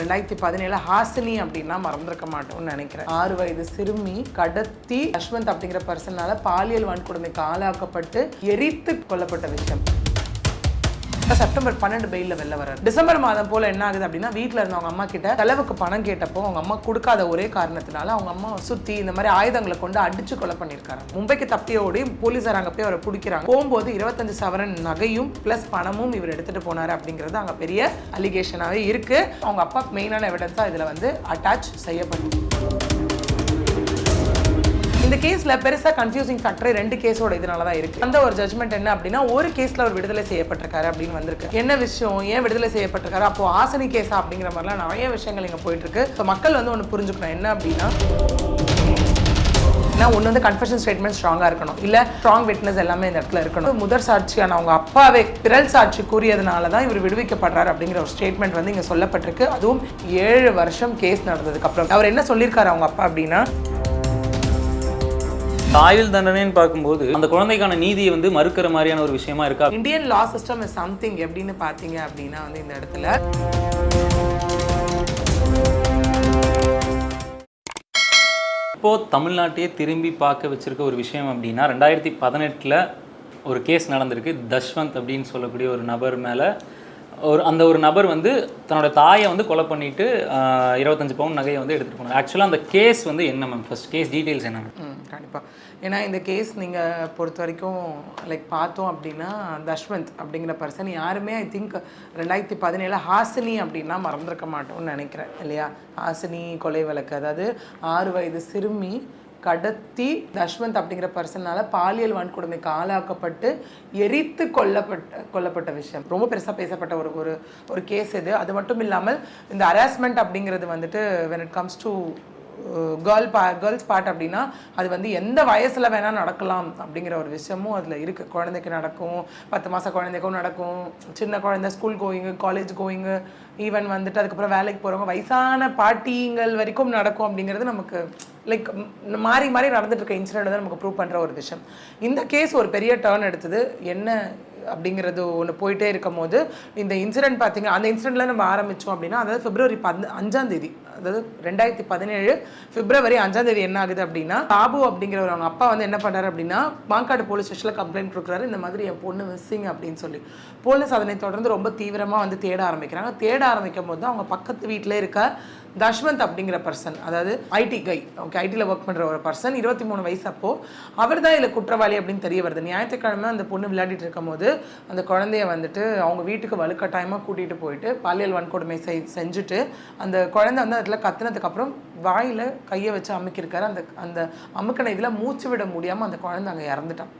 ரெண்டாயிரத்தி பதினேழு ஹாசினி அப்படின்னா மறந்துருக்க மாட்டோம்னு நினைக்கிறேன். ஆறு வயது சிறுமி கடத்தி அஸ்வந்த் அப்படிங்கிற பர்சனால பாலியல் வன்கொடுமைக்கு ஆளாக்கப்பட்டு எரித்து கொல்லப்பட்ட விஷயம். செப்டம்பர் பன்னெண்டு பெயில வெளில வர டிசம்பர் மாதம் போல என்ன ஆகுது அப்படின்னா வீட்டில் இருந்த அவங்க அம்மா கிட்ட செலவுக்கு பணம் கேட்டப்போ அவங்க அம்மா கொடுக்காத ஒரே காரணத்தினால அவங்க அம்மா சுத்தி இந்த மாதிரி ஆயுதங்களை கொண்டு அடிச்சு கொலை பண்ணியிருக்காங்க. மும்பைக்கு தப்பிய போலீஸார் அங்கே போய் அவரை பிடிக்கிறாங்க. போகும்போது இருபத்தஞ்சு சவரன் நகையும் ப்ளஸ் பணமும் இவர் எடுத்துட்டு போனாரு அப்படிங்கிறது அங்கே பெரிய அலிகேஷனாகவே இருக்கு. அவங்க அப்பா மெயினான எவிடன்ஸாக இதில் வந்து அட்டாச் செய்யப்படும் இந்த கேஸ்ல பெருசா கன்ஃபியூசிங் ஃபேக்டர் ரெண்டு கேஸோட இதனால தான் இருக்கு. அந்த ஒரு ஜட்மெண்ட் என்ன அப்படின்னா ஒரு கேஸ்ல அவர் விடுதலை செய்யப்பட்டிருக்காரு அப்படின்னு வந்திருக்கு. என்ன விஷயம்? ஏன் விடுதலை செய்யப்பட்டிருக்காரு? அப்போ ஆசனி கேஸா அப்படிங்கிற மாதிரிலாம் நிறைய விஷயங்கள் இங்க போயிட்டு இருக்கு ஸோ மக்கள் வந்து ஒன்று புரிஞ்சுக்கணும். என்ன அப்படின்னா ஏன்னா ஒன்று வந்து கன்ஃபெஷன் ஸ்டேட்மெண்ட் ஸ்ட்ராங்காக இருக்கணும். இல்லை ஸ்ட்ராங் விட்னஸ் எல்லாமே இந்த இடத்துல இருக்கணும். முதற் சாட்சியான அவங்க அப்பாவே பிறல் சாட்சி கூறியதுனால தான் இவர் விடுவிக்கப்படுறாரு அப்படிங்கிற ஒரு ஸ்டேட்மெண்ட் வந்து இங்கே சொல்லப்பட்டிருக்கு. அதுவும் ஏழு வருஷம் கேஸ் நடந்ததுக்கு அப்புறம். அவர் என்ன சொல்லியிருக்காரு அவங்க அப்பா அப்படின்னா ஆயுள் தண்டனைன்னு பார்க்கும்போது அந்த குழந்தைக்கான நீதியை வந்து மறுக்கிற மாதிரியான ஒரு விஷயமா இருக்கா? Indian law system is something எப்படின்னு பார்த்தீங்க அப்படின்னா வந்து இந்த இடத்துல. இப்போ தமிழ்நாட்டையே திரும்பி பார்க்க வச்சிருக்க ஒரு விஷயம் அப்படின்னா ரெண்டாயிரத்தி பதினெட்டில் ஒரு கேஸ் நடந்திருக்கு. தஷ்வந்த் அப்படின்னு சொல்லக்கூடிய ஒரு நபர் மேலே ஒரு அந்த ஒரு நபர் வந்து தன்னோட தாயை வந்து கொலை பண்ணிட்டு இருபத்தஞ்சு பவுன் நகையை வந்து எடுத்துகிட்டு போனாங்க ஆக்சுவலாக அந்த கேஸ் வந்து என்ன மேம் ஃபர்ஸ்ட் கேஸ் டீட்டெயில்ஸ் என்ன மேம் கண்டிப்பாக ஏன்னா இந்த கேஸ் நீங்கள் பொறுத்த வரைக்கும் லைக் பார்த்தோம் அப்படின்னா தஷ்வந்த் அப்படிங்கிற பர்சன் யாருமே ஐ திங்க் ரெண்டாயிரத்தி பதினேழு ஹாசினி அப்படின்னா மறந்துருக்க மாட்டோம்னு நினைக்கிறேன் இல்லையா? ஹாசினி கொலை வழக்கு. அதாவது ஆறு வயது சிறுமி கடத்தி தஷ்வந்த் அப்படிங்கிற பர்சனால பாலியல் வன்கொடுமைக்கு ஆளாக்கப்பட்டு எரித்து கொல்லப்பட்ட கொல்லப்பட்ட விஷயம். ரொம்ப பெருசாக பேசப்பட்ட ஒரு ஒரு ஒரு கேஸ் இது. அது மட்டும் இல்லாமல் இந்த ஹராஸ்மெண்ட் அப்படிங்கிறது வந்துட்டு when it comes to girl பா கேர்ள்ஸ் பார்ட் அப்படின்னா அது வந்து எந்த வயசில் வேணால் நடக்கலாம் அப்படிங்கிற ஒரு விஷயமும் அதில் இருக்குது குழந்தைக்கு நடக்கும் பத்து மாத குழந்தைக்கும் நடக்கும் சின்ன குழந்தை school going college going even வந்துட்டு அதுக்கப்புறம் வேலைக்கு போகிறவங்க வயசான பாட்டிங்கள் வரைக்கும் நடக்கும் அப்படிங்கிறது நமக்கு லைக் மாறி மாறி நடந்துட்டு இருக்க இன்சிடென்ட் வந்து நமக்கு ப்ரூவ் பண்ணுற ஒரு விஷயம். இந்த கேஸ் ஒரு பெரிய டேர்ன் எடுத்தது. என்ன அப்படிங்கிறது ஒன்று போயிட்டே இருக்கும் போது இந்த இன்சிடென்ட் பார்த்தீங்க அந்த இன்சிடென்ட்ல நம்ம ஆரம்பித்தோம் அப்படின்னா அதாவது பிப்ரவரி பந்த அஞ்சாம் தேதி அதாவது ரெண்டாயிரத்தி பதினேழு பிப்ரவரி அஞ்சாம் தேதி என்ன ஆகுது அப்படின்னா பாபு அப்படிங்கிறவர் அவங்க அப்பா வந்து என்ன பண்ணாரு அப்படின்னா மாங்காடு போலீஸ் ஸ்டேஷனில் கம்ப்ளைண்ட் கொடுக்குறாரு. இந்த மாதிரி என் பொண்ணு மிஸ்ஸிங் அப்படின்னு சொல்லி. போலீஸ் அதனை தொடர்ந்து ரொம்ப தீவிரமாக வந்து தேட ஆரம்பிக்கிறாங்க. தேட ஆரம்பிக்கும் போது அவங்க பக்கத்து வீட்டிலே இருக்க தஷ்வந்த் அப்படிங்கிற பர்சன் அதாவது ஐடி கை ஓகே ஐடியில் ஒர்க் பண்ணுற ஒரு பர்சன் இருபத்தி மூணு வயசு அப்போது அவர் தான் இதில் குற்றவாளி அப்படின்னு தெரிய வருது. ஞாயிற்றுக்கிழமை அந்த பொண்ணு விளையாடிட்டு இருக்கும்போது அந்த குழந்தைய வந்துட்டு அவங்க வீட்டுக்கு வலுக்கட்டாயமாக கூட்டிகிட்டு போயிட்டு பாலியல் வன்கொடுமை செய் செஞ்சுட்டு அந்த குழந்தை வந்து அதில் கத்துனதுக்கப்புறம் வாயில் கையை வச்சு அமுக்கியிருக்காரு. அந்த அந்த அமுக்கின இதில் மூச்சு விட முடியாமல் அந்த குழந்தை அங்கே இறந்துட்டான்.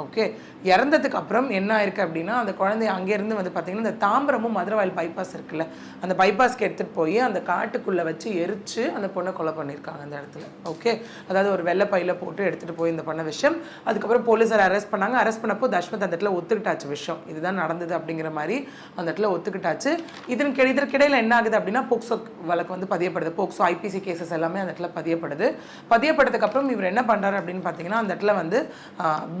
ஓகே இறந்ததுக்கு அப்புறம் என்ன ஆயிருக்கு அப்படின்னா அந்த குழந்தைய அங்கேருந்து வந்து பார்த்தீங்கன்னா இந்த தாம்பரமும் மதுரவாயில் பைபாஸ் இருக்குல்ல. அந்த பைபாஸ்க்கு எடுத்துகிட்டு போய் அந்த காட்டுக்குள்ளே வச்சு எரித்து அந்த பொண்ணை கொலை பண்ணியிருக்காங்க அந்த இடத்துல. ஓகே அதாவது ஒரு வெள்ளை பையில் போட்டு எடுத்துகிட்டு போய் இந்த பண்ண விஷயம் அதுக்கப்புறம் போலீஸார் அரெஸ்ட் பண்ணாங்க. அரெஸ்ட் பண்ணப்போ தஷ்மத் அந்த இடத்துல ஒத்துக்கிட்டாச்சு விஷயம் இதுதான் நடந்தது அப்படிங்கிற மாதிரி அந்த இடத்துல ஒத்துக்கிட்டாச்சு. இதன் கிடை இதற்கிடையில் என்ன ஆகுது அப்படின்னா போக்சோ வழக்கு வந்து பதியப்படுது. போக்சோ ஐபிசி கேசஸ் எல்லாமே அந்த இடத்துல பதியப்படுது. பதியப்பட்டதுக்கப்புறம் இவர் என்ன பண்ணுறாரு அப்படின்னு பார்த்தீங்கன்னா அந்த இடத்துல வந்து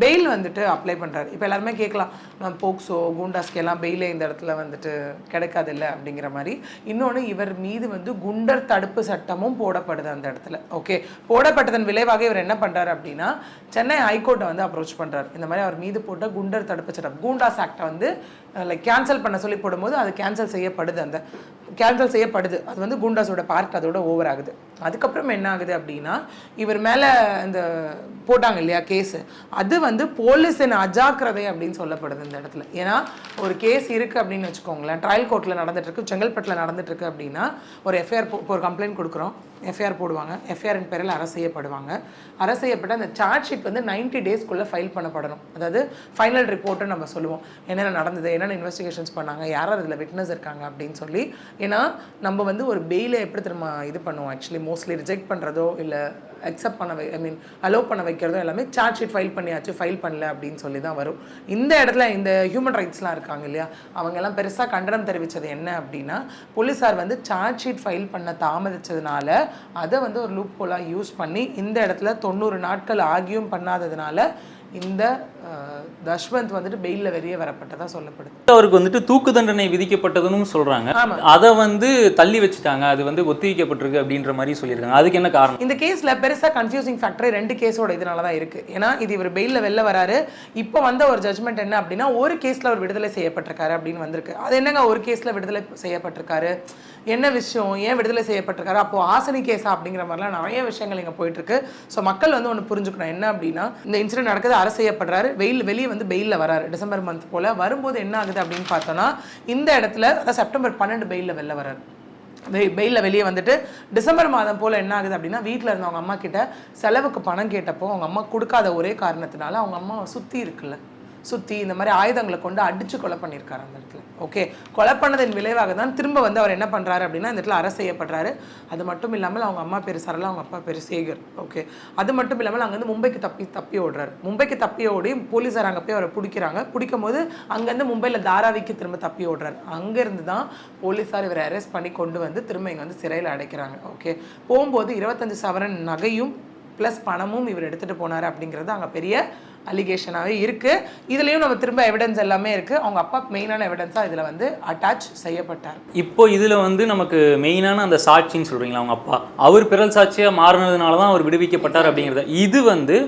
பெயில் வந்து வந்துட்டு அப்ளை பண்ணுறாரு இப்போ எல்லாருமே கேட்கலாம் மேம் போக்ஸோ குண்டாஸ்க்கு எல்லாம் பெயிலே இந்த இடத்துல வந்துட்டு கிடைக்காது இல்லை அப்படிங்கிற மாதிரி. இன்னொன்று இவர் மீது வந்து குண்டர் தடுப்பு சட்டமும் போடப்படுது அந்த இடத்துல. ஓகே போடப்பட்டதன் விளைவாக இவர் என்ன பண்ணுறாரு அப்படின்னா சென்னை ஹைகோர்ட்டை வந்து அப்ரோச் பண்ணுறாரு இந்த மாதிரி அவர் மீது போட்ட குண்டர் தடுப்பு சட்டம் கூண்டாஸ் ஆக்டை வந்து லைக் கேன்சல் பண்ண சொல்லி போடும்போது அது கேன்சல் செய்யப்படுது அந்த கேன்சல் செய்யப்படுது. அது வந்து குண்டாஸோட பார்ட் அதோட ஓவர் ஆகுது. அதுக்கப்புறம் என்ன ஆகுது அப்படின்னா இவர் மேலே இந்த போட்டாங்க இல்லையா கேஸு அது வந்து போலீஸின் அஜாக்கிரதை அப்படின்னு சொல்லப்படுது இந்த இடத்துல. ஏன்னா ஒரு கேஸ் இருக்குது அப்படின்னு வச்சுக்கோங்களேன். ட்ரையல் கோர்ட்டில் நடந்துட்டுருக்கு செங்கல்பட்டில் நடந்துட்டுருக்கு அப்படின்னா ஒரு எஃப்ஐஆர் ஒரு கம்ப்ளைண்ட் கொடுக்குறோம். எஃப்ஐஆர் போடுவாங்க. எஃப்ஐஆரின் பேரில் அரெஸ்ட் செய்யப்படுவாங்க. அரெஸ்ட் செய்யப்பட்ட அந்த சார்ஜ் ஷீட் வந்து நைன்ட்டி டேஸ்க்குள்ளே ஃபைல் பண்ணப்படணும். அதாவது ஃபைனல் ரிப்போர்ட்டு நம்ம சொல்லுவோம். என்னென்ன நடந்தது என்னென்ன இன்வெஸ்டிகேஷன்ஸ் பண்ணாங்க யார் அதில் விட்னஸ் இருக்காங்க அப்படின்னு சொல்லி. ஏன்னா நம்ம வந்து ஒரு பெயிலை எப்படி திரும்ப இது பண்ணுவோம்? ஆக்சுவலி மோஸ்ட்லி ரிஜெக்ட் பண்ணுறதோ இல்லை அக்செப்ட் பண்ண வை ஐ மீன் அலோவ் பண்ண வைக்கிறதோ எல்லாமே சார்ஜ் ஷீட் ஃபைல் பண்ணியாச்சு ஃபைல் பண்ணல அப்படின்னு சொல்லி தான் வரும். இந்த இடத்துல இந்த ஹியூமன் ரைட்ஸ்லாம் இருக்காங்க இல்லையா? அவங்க எல்லாம் பெருசாக கண்டனம் தெரிவித்தது என்ன அப்படின்னா போலீஸார் வந்து சார்ஜ் ஷீட் ஃபைல் பண்ண தாமதிச்சதுனால அதை வந்து ஒரு லூப் ஹோலாக யூஸ் பண்ணி இந்த இடத்துல தொண்ணூறு நாட்கள் ஆகியும் பண்ணாததுனால இந்த தஷ்வந்த் வந்துட்டு பெயிலில் வெளியே வரப்பட்டதா சொல்லப்படுது. அவருக்கு வந்துட்டு தூக்கு தண்டனை விதிக்கப்பட்டதுன்னு சொல்றாங்க. ஆமா. அதை வந்து தள்ளி வச்சுட்டாங்க. அது வந்து ஒத்திவைக்கப்பட்டிருக்கு அப்படின்ற மாதிரி சொல்லியிருக்காங்க. அதுக்கு என்ன காரணம்? இந்த கேஸ்ல பெருசா கன்ஃபியூசிங் ஃபேக்டர் ரெண்டு கேஸோட இதனால தான் இருக்கு. ஏன்னா இது இவர் பெயில்ல வெளில வராரு. இப்போ வந்த ஒரு ஜட்மெண்ட் என்ன அப்படின்னா ஒரு கேஸ்ல அவர் விடுதலை செய்யப்பட்டிருக்காரு அப்படின்னு வந்திருக்கு. அது என்னங்க ஒரு கேஸ்ல விடுதலை செய்யப்பட்டிருக்காரு? என்ன விஷயம்? ஏன் விடுதலை செய்யப்பட்டிருக்காரு? அப்போ ஆசனி கேஸா அப்படிங்கிற மாதிரிலாம் நிறைய விஷயங்கள் இங்க போயிட்டு இருக்கு. ஸோ மக்கள் வந்து ஒன்று புரிஞ்சுக்கணும். என்ன அப்படின்னா இந்த இன்சிடென்ட் நடக்குது. அரசு செய்யப்படுறாரு வெயில் வெளியே வந்து பெயிலில் வராரு. டிசம்பர் மந்த் போல. வரும்போது என்ன ஆகுது அப்படின்னு பார்த்தோன்னா இந்த இடத்துல அதாவது செப்டம்பர் பன்னெண்டு பெயிலில் வெளில வராரு. வெ- வெயில்ல வெளியே வந்துட்டு டிசம்பர் மாதம் போல் என்ன ஆகுது அப்படின்னா வீட்டில் இருந்த அவங்க அம்மா கிட்ட செலவுக்கு பணம் கேட்டப்போ அவங்க அம்மா கொடுக்காத ஒரே காரணத்தினால அவங்க அம்மா சுற்றி இருக்குல்ல. சுற்றி இந்த மாதிரி ஆயுதங்களை கொண்டு அடிச்சு கொலை பண்ணியிருக்காரு அந்த இடத்துல. ஓகே கொலை பண்ணதன் விளைவாக தான் திரும்ப வந்து அவர் என்ன பண்ணுறாரு அப்படின்னா இந்த இடத்துல அரசு செய்யப்படுறாரு. அது மட்டும் இல்லாமல் அவங்க அம்மா பேர் சரளா அவங்க அப்பா பேர் சேகர். ஓகே அது மட்டும் இல்லாமல் அங்கேருந்து மும்பைக்கு தப்பி தப்பி ஓடுறாரு. மும்பைக்கு தப்பி ஓடி போலீஸார் அங்கே போய் அவரை பிடிக்கிறாங்க. பிடிக்கும் போது அங்கேருந்து மும்பையில் தாராவிக்கு திரும்ப தப்பி ஓடுறாரு. அங்கேருந்து தான் போலீஸார் இவரை அரெஸ்ட் பண்ணி கொண்டு வந்து திரும்ப இங்கே வந்து சிறையில் அடைக்கிறாங்க. ஓகே போகும்போது இருபத்தஞ்சு சவரன் நகையும் ப்ளஸ் பணமும் இவர் எடுத்துகிட்டு போனார் அப்படிங்கிறது அங்கே பெரிய அலிகேஷனாகவே இருக்குது இதுலேயும் நம்ம திரும்ப எவிடன்ஸ் எல்லாமே இருக்குது அவங்க அப்பா மெயினான எவிடன்ஸாக இதில் வந்து அட்டாச் செய்யப்பட்டார். இப்போ இதில் வந்து நமக்கு மெயினான அந்த சாட்சின்னு சொல்கிறீங்களா அவங்க அப்பா? அவர் பிறல் சாட்சியாக மாறினதுனால தான் அவர் விடுவிக்கப்பட்டார் அப்படிங்கிறத. இது வந்து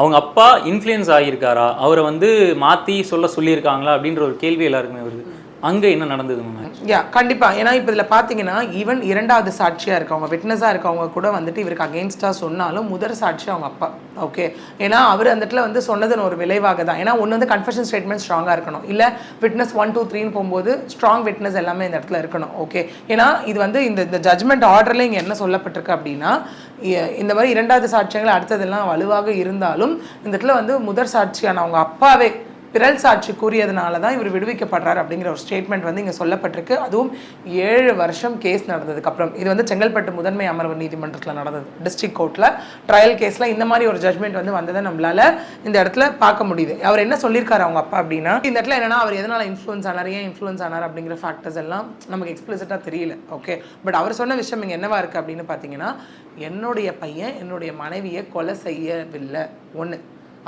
அவங்க அப்பா இன்ஃப்ளூயன்ஸ் ஆகியிருக்காரா? அவரை வந்து மாற்றி சொல்ல சொல்லியிருக்காங்களா அப்படின்ற ஒரு கேள்வி எல்லாருக்குமே வருது. அங்கே என்ன நடந்தது மேம் யா கண்டிப்பாக ஏன்னா இப்போ இதில் பார்த்தீங்கன்னா ஈவன் இரண்டாவது சாட்சியாக இருக்கவங்க விட்னஸாக இருக்கவங்க கூட வந்துட்டு இவருக்கு அகேன்ஸ்டாக சொன்னாலும் முதல் சாட்சி அவங்க அப்பா. ஓகே ஏன்னா அவர் அந்த இடத்துல வந்து சொன்னதன் ஒரு விளைவாக தான். ஏன்னா ஒன்று வந்து கன்ஃபெஷன் ஸ்டேட்மெண்ட் ஸ்ட்ராங்காக இருக்கணும். இல்லை விட்னஸ் ஒன் டூ த்ரீன்னு போகும்போது ஸ்ட்ராங் விட்னஸ் எல்லாமே இந்த இடத்துல இருக்கணும். ஓகே ஏன்னா இது வந்து இந்த இந்த ஜட்மெண்ட் ஆர்டரில் இங்கே என்ன சொல்லப்பட்டிருக்கு அப்படின்னா இந்த மாதிரி இரண்டாவது சாட்சியங்கள் அடுத்ததெல்லாம் வலுவாக இருந்தாலும் இந்த இடத்துல வந்து முதற் சாட்சியான அவங்க அப்பாவே பிறல் சாட்சி கூறியதுனால தான் இவர் விடுவிக்கப்படுறார் அப்படிங்கிற ஒரு ஸ்டேட்மெண்ட் வந்து இங்கே சொல்லப்பட்டிருக்கு. அதுவும் ஏழு வருஷம் கேஸ் நடந்ததுக்கப்புறம். இது வந்து செங்கல்பட்டு முதன்மை அமர்வு நீதிமன்றத்தில் நடந்தது. டிஸ்ட்ரிக்ட் கோர்ட்டில் ட்ரையல் கேஸில் இந்த மாதிரி ஒரு ஜட்மெண்ட் வந்து வந்ததை நம்மளால இந்த இடத்துல பார்க்க முடியுது. அவர் என்ன சொல்லியிருக்காரு அவங்க அப்பா அப்படின்னா இந்த இடத்துல என்னன்னா அவர் எதனால் இன்ஃப்ளூயன்ஸ் ஆனார் ஏன் இன்ஃப்ளூயன்ஸ் ஆனார் அப்படிங்கிற ஃபேக்டர்ஸ் எல்லாம் நமக்கு எக்ஸ்பிளிசிட்டாக தெரியல. ஓகே பட் அவர் சொன்ன விஷயம் இங்கே என்னவா இருக்குது அப்படின்னு பார்த்தீங்கன்னா என்னுடைய பையன் என்னுடைய மனைவியை கொலை செய்யவில்லை. ஒன்று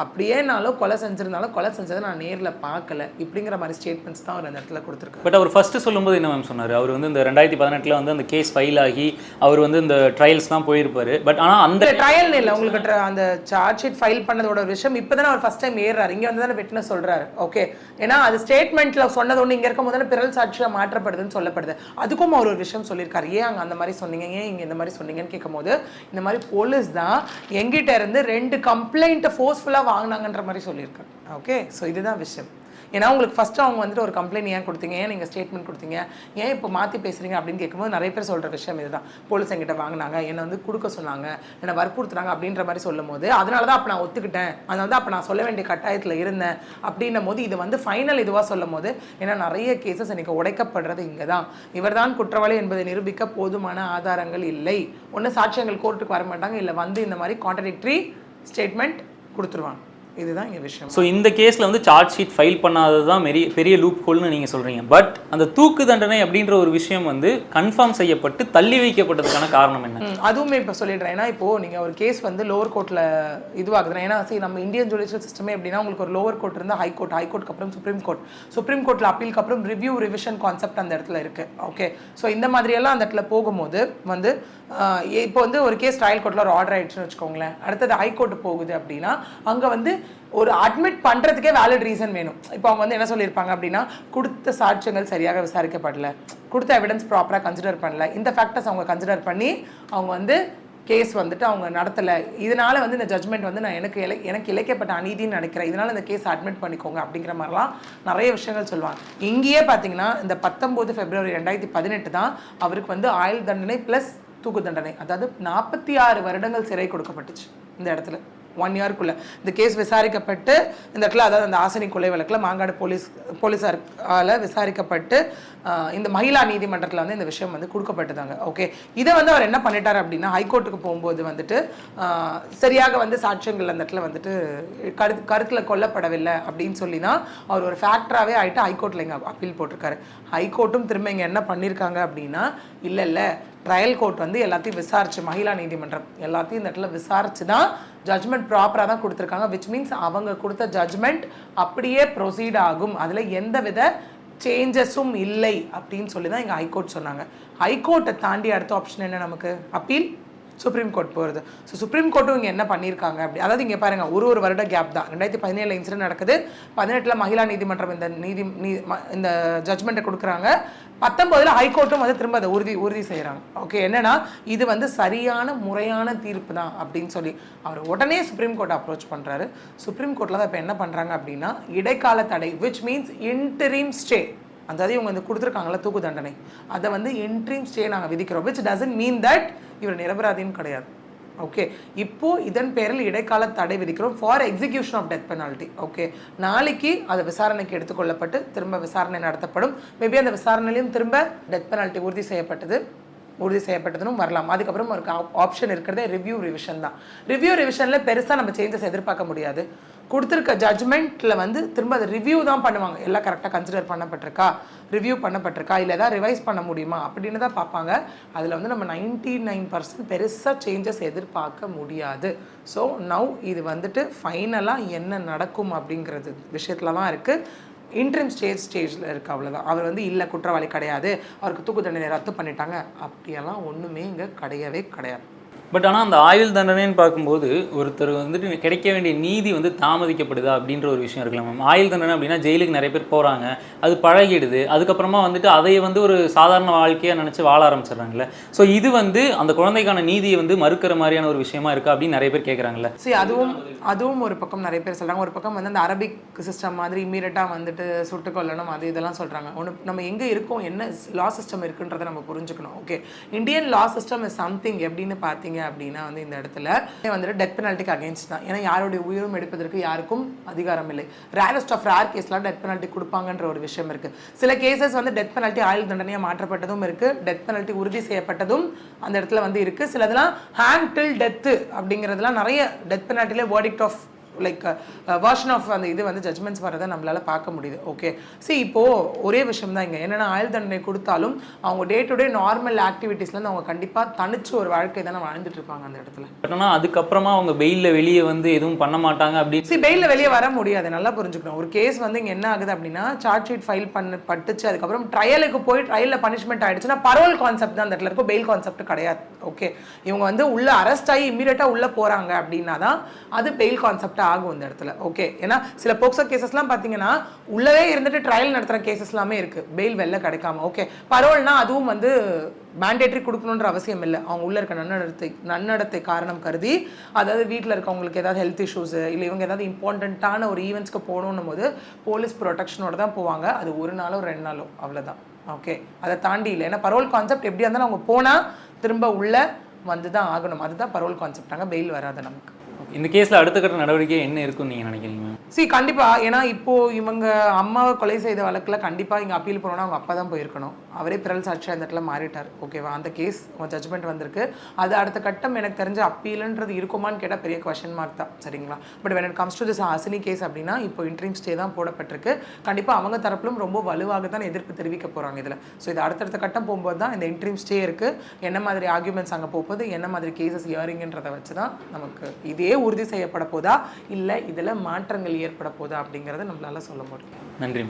அப்படியேனாலும் கொலை செஞ்சிருந்தாலும் கொலை செஞ்சதை நான் நேரில் பார்க்கல. இப்படிங்கிற மாதிரி ஸ்டேட்மெண்ட்ஸ் தான் அவர் அந்த இடத்துல கொடுத்துருக்காரு. பட் அவர் ஃபர்ஸ்ட் சொல்லும்போது என்ன மேம் சொன்னார்? அவர் வந்து இந்த ரெண்டாயிரத்தி பதினெட்டில் வந்து அந்த கேஸ் ஃபைல் ஆகி அவர் வந்து இந்த ட்ரையல்ஸ்லாம் போயிருப்பாரு. பட் ஆனால் அந்த ட்ரையல் இல்லை உங்களுக்கு அந்த சார்ஜ் ஷீட் ஃபைல் பண்ணதோட ஒரு விஷயம். இப்போ தானே அவர் ஃபர்ஸ்ட் டைம் ஏறுறாரு. இங்கே வந்து தானே விட்னஸ் சொல்றாரு. ஓகே ஏன்னா அது ஸ்டேட்மெண்ட்ல சொன்னது ஒன்று இங்கே இருக்கும் போது தானே பிறல் சாட்சியாக மாற்றப்படுதுன்னு சொல்லப்படுது. அதுக்கும் அவர் ஒரு விஷயம் சொல்லியிருக்காரு. ஏன் அங்கே அந்த மாதிரி சொன்னீங்க? ஏன் இங்கே இந்த மாதிரி சொன்னீங்கன்னு கேட்கும்போது இந்த மாதிரி போலீஸ் தான் எங்கிட்ட இருந்து ரெண்டு கம்ப்ளைண்ட்டை ஃபோர்ஸ்ஃபுல்லாக வாங்கினாங்கன்ற மாதிரி சொல்லியிருக்காங்க. ஓகே ஸோ இதுதான் விஷயம். ஏன்னா உங்களுக்கு ஃபஸ்ட்டு அவங்க வந்துட்டு ஒரு கம்ப்ளைண்ட் ஏன் கொடுத்தீங்க? ஏன் நீங்கள் ஸ்டேட்மெண்ட் கொடுத்தீங்க? ஏன் இப்போ மாற்றி பேசுறீங்க அப்படின்னு கேட்கும்போது நிறைய பேர் சொல்கிற விஷயம் இதுதான். போலீஸ் என்கிட்ட வாங்கினாங்க என்னை வந்து கொடுக்க சொன்னாங்க என்னை வற்புறுத்துறாங்க அப்படின்ற மாதிரி சொல்லும் போது அதனால தான் அப்போ நான் ஒத்துக்கிட்டேன். அதனால தான் அப்போ நான் சொல்ல வேண்டிய கட்டாயத்தில் இருந்தேன் அப்படின்னும் போது இது வந்து ஃபைனல் இதுவாக சொல்லும் போது ஏன்னா நிறைய கேசஸ் எனக்கு உடைக்கப்படுறது இங்கே தான் இவர்தான் குற்றவாளி என்பதை நிரூபிக்க போதுமான ஆதாரங்கள் இல்லை. ஒன்று சாட்சியங்கள் கோர்ட்டுக்கு வர மாட்டாங்க. இல்லை வந்து இந்த மாதிரி கான்ட்ரடிக்டரி ஸ்டேட்மெண்ட் கொடுத்துருவாங்க. இதுதான் இங்கே விஷயம். ஸோ இந்த கேஸில் வந்து சார்ஜ் ஷீட் ஃபைல் பண்ணாதது தான் மெரி பெரிய லூப் ஹோல்னு நீங்கள் சொல்கிறீங்க பட் அந்த தூக்கு தண்டனை அப்படின்ற ஒரு விஷயம் வந்து கன்ஃபார்ம் செய்யப்பட்டு தள்ளி வைக்கப்பட்டதுக்கான காரணம் என்ன? அதுவுமே இப்போ சொல்லிடுறேன். ஏன்னா இப்போ நீங்க ஒரு கேஸ் வந்து லோவர் கோர்ட்ல இதுவாகுதுன்னா ஏன்னா see நம்ம இந்தியன் ஜுடிஷியல் சிஸ்டமே எப்படின்னா உங்களுக்கு ஒரு லோவர் கோர்ட் இருந்தால் ஹை கோர்ட் ஹை கோர்ட்க்கு அப்புறம் சுப்ரீம் கோர்ட் சுப்ரீம் கோர்ட்ல அப்பீலுக்கு அப்புறம் ரிவ்யூ ரிவிஷன் கான்செப்ட் அந்த இடத்துல இருக்கு. ஓகே ஸோ இந்த மாதிரியெல்லாம் அந்த இடத்துல போகும்போது வந்து இப்போ வந்து ஒரு கேஸ் ட்ரையல் கோர்ட்ல ஒரு ஆர்டர் ஆயிடுச்சுன்னு வச்சுக்கோங்களேன். அடுத்தது ஹை கோர்ட் போகுது அப்படின்னா அங்க வந்து ஒரு அட்மிட் பண்ணுறதுக்கே வேலிட் ரீசன் வேணும். இப்போ அவங்க வந்து என்ன சொல்லியிருப்பாங்க அப்படின்னா கொடுத்த சாட்சியங்கள் சரியாக விசாரிக்கப்படல. கொடுத்த எவிடன்ஸ் ப்ராப்பராக கன்சிடர் பண்ணல. இந்த ஃபேக்டர்ஸ் அவங்க கன்சிடர் பண்ணி அவங்க வந்து கேஸ் வந்துட்டு அவங்க நடத்தலை. இதனால வந்து இந்த ஜட்மெண்ட் வந்து நான் எனக்கு இலை எனக்கு இழைக்கப்பட்ட அநீதின்னு நினைக்கிறேன். இதனால் இந்த கேஸ் அட்மிட் பண்ணிக்கோங்க அப்படிங்கிற மாதிரிலாம் நிறைய விஷயங்கள் சொல்லுவாங்க. இங்கேயே பார்த்தீங்கன்னா இந்த பத்தொம்போது பிப்ரவரி ரெண்டாயிரத்தி பதினெட்டு தான் அவருக்கு வந்து ஆயுள் தண்டனை ப்ளஸ் தூக்கு தண்டனை. அதாவது நாற்பத்தி ஆறு வருடங்கள் சிறை கொடுக்கப்பட்டுச்சு இந்த இடத்துல. ஒன் இயர்க்குள்ளே இந்த கேஸ் விசாரிக்கப்பட்டு இந்த இடத்துல அதாவது அந்த ஆசனி கொலை வழக்கில் மாங்காடு போலீஸ் போலீஸாரால் விசாரிக்கப்பட்டு இந்த மகிழா நீதிமன்றத்தில் வந்து இந்த விஷயம் வந்து கொடுக்கப்பட்டதாங்க. ஓகே இதை வந்து அவர் என்ன பண்ணிட்டார் அப்படின்னா ஹைகோர்ட்டுக்கு போகும்போது வந்துட்டு சரியாக வந்து சாட்சியங்கள் அந்த இடத்துல வந்துட்டு கரு கருத்தில் கொல்லப்படவில்லை அப்படின்னு சொல்லி தான் அவர் ஒரு ஃபேக்டராகவே ஆகிட்டு ஹைகோர்ட்டில் இங்கே அப்பீல் போட்டிருக்காரு. ஹைகோர்ட்டும் திரும்ப இங்கே என்ன பண்ணியிருக்காங்க அப்படின்னா இல்லை இல்லை ட்ரையல் கோர்ட் வந்து எல்லாத்தையும் விசாரிச்சு மகிழா நீதிமன்றம் எல்லாத்தையும் இந்த இடத்துல விசாரிச்சு தான் ஜட்மெண்ட் ப்ராப்பராக தான் கொடுத்துருக்காங்க விச் மீன்ஸ் அவங்க கொடுத்த ஜட்மெண்ட் அப்படியே ப்ரொசீட் ஆகும். அதில் எந்த வித சேஞ்சஸும் இல்லை அப்படின்னு சொல்லி தான் எங்கள் ஹைகோர்ட் சொன்னாங்க. ஹைகோர்ட்டை தாண்டி அடுத்த ஆப்ஷன் என்ன நமக்கு? அப்பீல்? சுப்ரீம் கோர்ட் போகிறது ஸோ சுப்ரீம் கோர்ட்டும் இங்கே என்ன பண்ணியிருக்காங்க அப்படி அதாவது இங்கே பாருங்கள் ஒரு ஒரு வருட கேப் தான். ரெண்டாயிரத்தி பதினேழு இன்சிடென்ட் நடக்குது. பதினெட்டில் மகிழா நீதிமன்றம் இந்த நீதி நீ இந்த ஜட்மெண்ட்டை கொடுக்குறாங்க. பத்தொம்போதில் ஹைகோர்ட்டும் வந்து திரும்ப அதை உறுதி உறுதி செய்கிறாங்க ஓகே என்னன்னா இது வந்து சரியான முறையான தீர்ப்பு தான் அப்படின்னு சொல்லி. அவர் உடனே சுப்ரீம் கோர்ட் அப்ரோச் பண்ணுறாரு சுப்ரீம் கோர்ட்டில் தான் இப்போ என்ன பண்ணுறாங்க அப்படின்னா இடைக்கால தடை விச் மீன்ஸ் இன்டரிம் ஸ்டே அதாவது இவங்க வந்து கொடுத்துருக்காங்களா தூக்கு தண்டனை. அதை வந்து இன்ட்ரீம் ஸ்டே நாங்கள் விதிக்கிறோம். விச் டசன்ட் மீன் தட் இவர் நிரபராதின்னு கிடையாது. ஓகே இப்போ இதன் பேரில் இடைக்கால தடை விதிக்கிறோம் for execution of death penalty okay நாளைக்கு அது விசாரணைக்கு எடுத்துக்கொள்ளப்பட்டு திரும்ப விசாரணை நடத்தப்படும். மேபி அந்த விசாரணையிலையும் திரும்ப டெத் பெனால்ட்டி உறுதி செய்யப்பட்டது. உறுதி செய்யப்பட்டதுன்னு வரலாம். அதுக்கப்புறம் ஒரு ஆப்ஷன் இருக்கிறதே ரிவ்யூ ரிவிஷன் தான். ரிவ்யூ ரிவிஷனில் பெருசாக நம்ம சேஞ்சஸ் எதிர்பார்க்க முடியாது. கொடுத்துருக்க ஜட்மெண்ட்டில் வந்து திரும்ப அதை ரிவ்யூ தான் பண்ணுவாங்க. எல்லாம் கரெக்டாக கன்சிடர் பண்ணப்பட்டிருக்கா? ரிவ்யூ பண்ணப்பட்டிருக்கா? இல்லை ஏதாவது ரிவைஸ் பண்ண முடியுமா? அப்படின்னு தான் பார்ப்பாங்க. அதில் வந்து நம்ம நைன்டி நைன் பர்சன்ட் பெருசாக சேஞ்சஸ் எதிர்பார்க்க முடியாது. ஸோ நவ் இது வந்துட்டு ஃபைனலாக என்ன நடக்கும் அப்படிங்கிறது விஷயத்தில் தான் இருக்குது இன்ட்ரிம் ஸ்டேஜ் ஸ்டேஜில் இருக்குது அவ்வளோதான் அவர் வந்து இல்லை குற்றவாளி கிடையாது. அவருக்கு தூக்கு தண்டனை ரத்து பண்ணிட்டாங்க. அப்படியெல்லாம் ஒன்றுமே இங்கே கிடையவே கிடையாது. பட் ஆனால் அந்த ஆயுள் தண்டனைன்னு பார்க்கும்போது ஒருத்தர் வந்துட்டு கிடைக்க வேண்டிய நீதி வந்து தாமதிக்கப்படுதா அப்படின்ற ஒரு விஷயம் இருக்கலாம் மேம் ஆயுள் தண்டனை அப்படின்னா ஜெயிலுக்கு நிறைய பேர் போகிறாங்க அது பழகிடுது. அதுக்கப்புறமா வந்துட்டு அதை வந்து ஒரு சாதாரண வாழ்க்கையாக நினச்சி வாழ ஆரம்பிச்சிடுறாங்கல்ல. ஸோ இது வந்து அந்த குழந்தைக்கான நீதியை வந்து மறுக்கிற மாதிரியான ஒரு விஷயமா இருக்கா அப்படின்னு நிறைய பேர் கேட்குறாங்கல்ல சரி அதுவும் அதுவும் ஒரு பக்கம் நிறைய பேர் சொல்கிறாங்க ஒரு பக்கம் வந்து அந்த அரபிக் சிஸ்டம் மாதிரி இம்மீடியட்டாக வந்துட்டு சுட்டு கொள்ளணும் அது இதெல்லாம் சொல்கிறாங்க ஒன்று நம்ம எங்கே இருக்கோம் என்ன லா சிஸ்டம் இருக்குன்றதை நம்ம புரிஞ்சுக்கணும். Okay Indian law system is something எப்படின்னு பார்த்தீங்க அப்படின்னா வந்து இந்த இடத்துல வந்துட்டு டெத் பெனால்ட்டிக்கு அகேன்ஸ்ட் தான். ஏன்னா யாருடைய உயிரும் எடுப்பதற்கு யாருக்கும் அதிகாரம் இல்லை. ரேரஸ்ட் ஆஃப் ரேர் கேஸ்லாம் டெத் பெனால்ட்டி கொடுப்பாங்கன்ற ஒரு விஷயம் இருக்குது சில கேசஸ் வந்து டெத் பெனால்ட்டி ஆயுள் தண்டனையாக மாற்றப்பட்டதும் இருக்குது டெத் பெனால்ட்டி உறுதி செய்யப்பட்டதும் அந்த இடத்துல வந்து இருக்குது சிலதெல்லாம் ஹேங் டில் டெத்து அப்படிங்கிறதுலாம் நிறைய death பெனால்ட்டிலே verdict of like version of அந்த இது வந்து ஜட்மெண்ட்ஸ் வரதை நம்மளால பார்க்க முடியுது. ஓகே see இப்போ ஒரே விஷயம் தான் இங்கே. என்னென்னா ஆயுள் தண்டனை கொடுத்தாலும் அவங்க டே டு டே நார்மல் ஆக்டிவிட்டீஸ்லேருந்து அவங்க கண்டிப்பாக தனிச்சு ஒரு வாழ்க்கை தானே வாழ்ந்துட்டு இருப்பாங்க அந்த இடத்துல. ஆனால் அதுக்கப்புறமா அவங்க பெயிலில் வெளியே வந்து எதுவும் பண்ண மாட்டாங்க அப்படின்னு சி பெயிலில் வெளியே வர முடியாது. நல்லா புரிஞ்சுக்கணும். ஒரு கேஸ் வந்து இங்கே என்ன ஆகுது அப்படின்னா சார்ஜ் ஷீட் ஃபைல் பண்ண பட்டுச்சு அதுக்கப்புறம் ட்ரையலுக்கு போய் ட்ரையலில் பனிஷ்மெண்ட் ஆயிடுச்சுன்னா பரோல் கான்செப்ட் தான் அந்த இடத்துல இருக்கும். பெயில் கான்செப்ட் கிடையாது. ஓகே இவங்க வந்து உள்ள அரெஸ்ட் ஆகி இம்மீடியட்டாக உள்ளே போகிறாங்க அப்படின்னா தான் அது பெயில் கான்செப்ட் ஆகும் இந்த இடத்துல. ஓகே ஏன்னா சில போக்சோ கேசஸ்லாம் பார்த்தீங்கன்னா உள்ளவே இருந்துட்டு ட்ரையல் நடத்துகிற கேசஸ் எல்லாமே இருக்குது பெயில் வெளில கிடைக்காம. ஓகே பரோல்னா அதுவும் வந்து மேண்டேட்ரி கொடுக்கணுன்ற அவசியம் இல்லை. அவங்க உள்ள இருக்க நன்னடத்தை நன்னடத்தை காரணம் கருதி அதாவது வீட்டில் இருக்கவங்களுக்கு ஏதாவது ஹெல்த் இஷ்யூஸு இல்லை இவங்க ஏதாவது இம்பார்ட்டண்ட்டான ஒரு ஈவெண்ட்ஸ்க்கு போகணுன்னும் போது போலீஸ் ப்ரொடெக்ஷனோட தான் போவாங்க. அது ஒரு நாளோ ரெண்டு நாளோ அவ்வளோதான் ஓகே அதை தாண்டி இல்லை. ஏன்னா பரோல் கான்செப்ட் எப்படியா இருந்தாலும் அவங்க போனால் திரும்ப உள்ள வந்து தான் ஆகணும். அதுதான் பரோல் கான்செப்டாங்க பெயில் வராது நமக்கு. இந்த கேஸில் அடுத்த கட்ட நடவடிக்கை என்ன இருக்குன்னு நீங்கள் நினைக்கிறீங்க? சரி சி கண்டிப்பா. ஏன்னா இப்போது இவங்க அம்மாவை கொலை செய்த வழக்கில் கண்டிப்பாக இங்கே அப்பீல் போனோம்னா அவங்க அப்பா தான் போயிருக்கணும். அவரே பிறல் சாட்சியாக அந்த இடத்துல மாறிட்டார். ஓகேவா அந்த கேஸ் ஜட்மெண்ட் வந்திருக்கு. அது அடுத்த கட்டம் எனக்கு தெரிஞ்ச அப்பீலுன்றது இருக்குமான்னு கேட்டால் பெரிய கொஷன் மார்க் தான். சரிங்களா? But when it comes to this Hasini case அப்படின்னா இப்போ இன்ட்ரீம் ஸ்டே தான் போடப்பட்டிருக்கு. கண்டிப்பாக அவங்க தரப்பிலும் ரொம்ப வலுவாக தான் எதிர்ப்பு தெரிவிக்க போகிறாங்க இதில். ஸோ இது அடுத்தடுத்த கட்டம் போகும்போது தான் இந்த இன்ட்ரீம் ஸ்டே இருக்குது என்ன மாதிரி ஆர்குமெண்ட்ஸ் அங்கே போகுது? என்ன மாதிரி கேசஸ் ஹியரிங்கன்றதை வச்சு தான் நமக்கு இதே உறுதி செய்யப்பட போதா? இல்லை இதில் மாற்றங்கள் ஏற்பட போதா அப்படிங்கிறத நம்மளால சொல்ல முடியும். நன்றி.